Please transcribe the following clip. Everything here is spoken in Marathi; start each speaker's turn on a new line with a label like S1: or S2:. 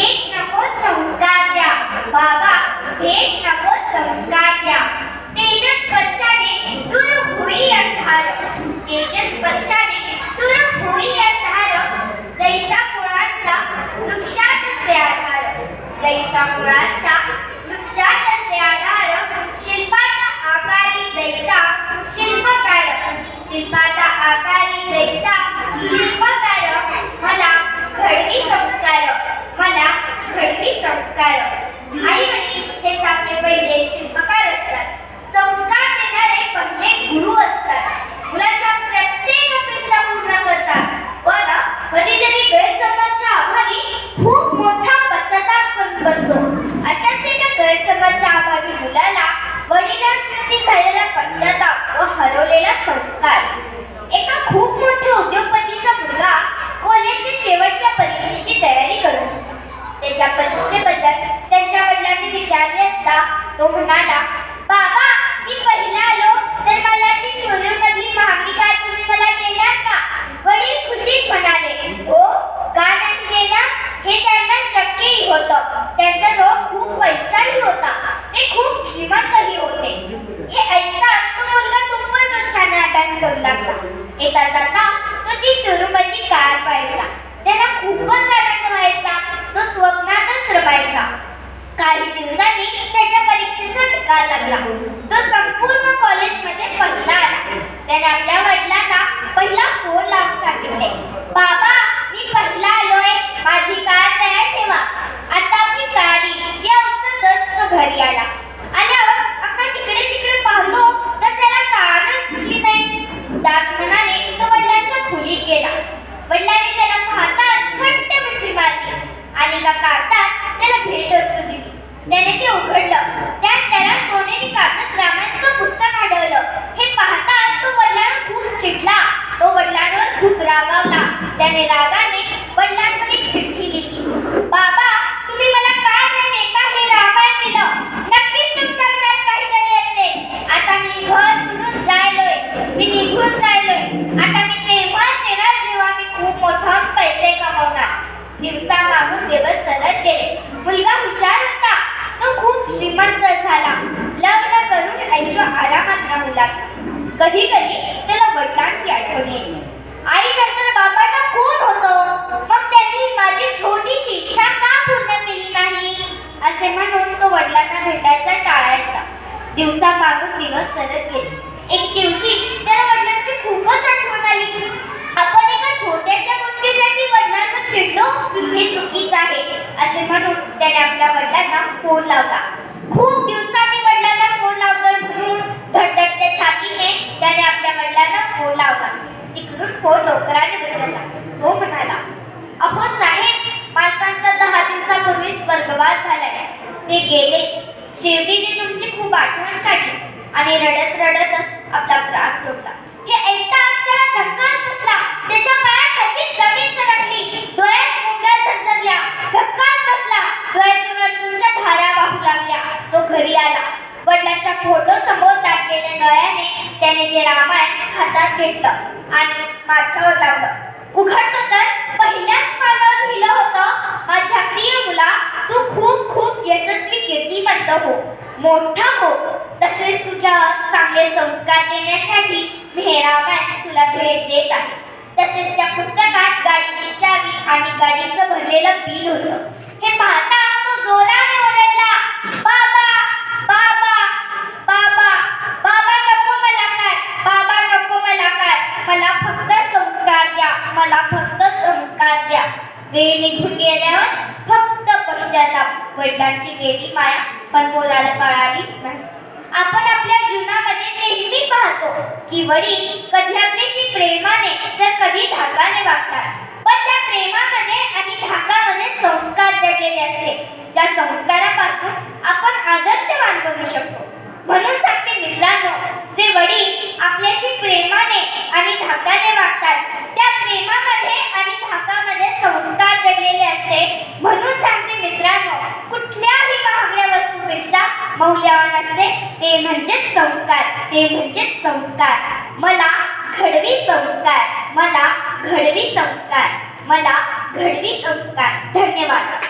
S1: भेट नको संस्कार द्या बाबा भेट नको संस्कार द्या तेजस स्पर्शाने दूर होई अंधार तेजस स्पर्शाने दूर होई अंधार जैसा मुळांचा वृक्षात असे आधार. जैसा मुळांचा वृक्षात असे आधार. शिल्पाचा आकारी जैसा शिल्पकार. शिल्पाचा आकारी जैसा शिल्पकार मला घडवी संस्कार मला घडवी संस्कार आई वडील हेच आपले पहिले शिल्पकार असतात संस्कार देणारे पहिले गुरु असतात मुलाच्या प्रत्येक अपेक्षा पूर्ण करतात पण कधीतरी गैरसमजच्या अभावी खूप मोठा पश्चाताप होतो अशाच एका गैरसमजच्या अभावी मुलाला वडिलांप्रती झालेला पश्चाताप व हरवलेला संस्कार. एका खूप मोठ्या उद्योगपतीचा मुलगा कॉलेजच्या शेवटच्या परीक्षेची तयारी करत होता. त्याच्या परीक्षेबद्दल त्यांच्या वडिलांनी विचारले असता तो म्हणाला बाबा मी पहिला आलो तर मला ती शोरूम मधली महागडी कार तुम्ही मला देणार का? वडील खुशीत म्हणाले हो का नाही देणार? हे त्यांना शक्यही होतं. त्यांच्याजवळ खूप पैसाही होता. ते खूप श्रीमंतही होते. हे ऐकताच तो मुलगा तुंबट उत्साहाने अभ्यास करू लागला. येता जाता तो ती शोरूम कार पाहायचा. त्याला खूपच आनंद व्हायचा. तो स्वप्नातच रमायचा. काही दिवसांनी त्याच्या परीक्षेचा निकाल लागला. तो संपूर्ण कॉलेजमध्ये पहिला आला. त्याने आपल्या वडिलांना पहिला फोन लावून सांगितले बाबा मी पहिला आलोय माझी कार तयार ठेवा आता आपली गाडी या उत्सव तो घरी आला आल्यावर अक्का तिकडे तिकडे पाहतो तर त्याला कारच दिसली नाही दास म्हणाने तो वडिलांच्या खोलीत गेला वडिलांनी त्याला पाहताच घट्ट मिठी मारली आणि एका कागदात त्याला भेट असू दिली त्याने ते उघडलं. त्यात त्याला सोनेरी कागद रामायणचं पुस्तक आढळलं. हे पाहताच तो वडिलांवर खूप चिडला. तो वडिलांवर खूप रागावला. त्याने रागाने वडिलांवर एक चिठ्ठी लिहिली. बाबा तुम्ही मला काय न देता हे रामायण दिलं. नक्कीच तुमच्या घरात काहीतरी असते आता मी घर सोडून जायलोय. मी निघून जायलोय. आता मी तेव्हा येणार जेव्हा मी खूप मोठा पैसे कमवणार. दिवसा मागून दिवस चालत गेले. मुलगा हुशार होता खूप श्रीमंत झाला. लग्न करून ऐशो आरामात राहू लागला. कधी कधी त्याला वडिलांची आठवण यायची आई नंतर बाबांना खूप होतो. मग त्यांनी माझी छोटीशी इच्छा का पूर्ण केली नाही? असे म्हणून तो वडिलांना भेटायचा टाळायचा. दिवसा मागून दिवस सरत गेले. एक दिवशी त्याला वडिलांची खूपच आठवण आली. वडिलांवर हे चुकीचं आहे. असे म्हणून त्याने आपल्या वडिलांना फोन लावला. खूप दिवसांनी वडिलांना फोन लावतोय म्हणून धडधडत्या छातीने त्याने आपल्या वडिलांना फोन लावला. तिकडून फोन लवकराने बसला तो म्हणाला अहो साहेब मालकांचा दहा दिवसापूर्वीच वर्गवाद झालाय. ते गेले. शिर्डीने तुमची खूप आठवण काढली आणि रडत रडतच आपला प्राण सोडला. हे एकदा त्याला धक्का बसला. त्याच्या पायात समोर दाखलेल्या डोळ्याने त्याने ते रामायण हातात घेतलं आणि माथ्यावर लावलं. उघडतो तर पहिल्याच पानावर लिहिलं होतं माझ्या प्रिय मुला तू खूप खूप यशस्वी कीर्तिमंत हो. मोठा हो. तसेच तुझ्या चांगले संस्कार देण्यासाठी मी तुला भेट देत आहे. तसेच त्या पुस्तकात गाडीची चावी आणि गाडीचं भरलेलं बिल होतं. हे पाहता तो जोराने ओरडला बाबा बाबा बाबा बाबा नको मला काय बाबा नको मला काय मला फक्त संस्कार द्या मला फक्त संस्कार द्या वेळ निघून गेल्यावर फक्त पश्चाताप. वडिलांची गेली माया पण पोराला कळालीच नाही. आपण आपल्या जीवनामध्ये नेहमी पाहतो की वडील कधी आपल्याशी प्रेमाने तर कधी धाकाने वागतात. पण त्या प्रेमामध्ये आणि धाकामध्ये संस्कार दडलेले असते. ज्या संस्कारापासून आपण आदर्शवान बनू शकतो म्हणून सांगते मित्रांनो जे वडील आपल्याशी प्रेमाने आणि धाकाने वागतात त्या प्रेमामध्ये आणि धाकामध्ये संस्कार दडलेले असते म्हणून सांगते मित्रांनो कुठल्याही महागड्या वस्तूपेक्षा मौल्यवान असते ते म्हणजेच संस्कार ते म्हणजेच संस्कार. मला घडवी संस्कार मला घडवी संस्कार मला घडवी संस्कार. धन्यवाद.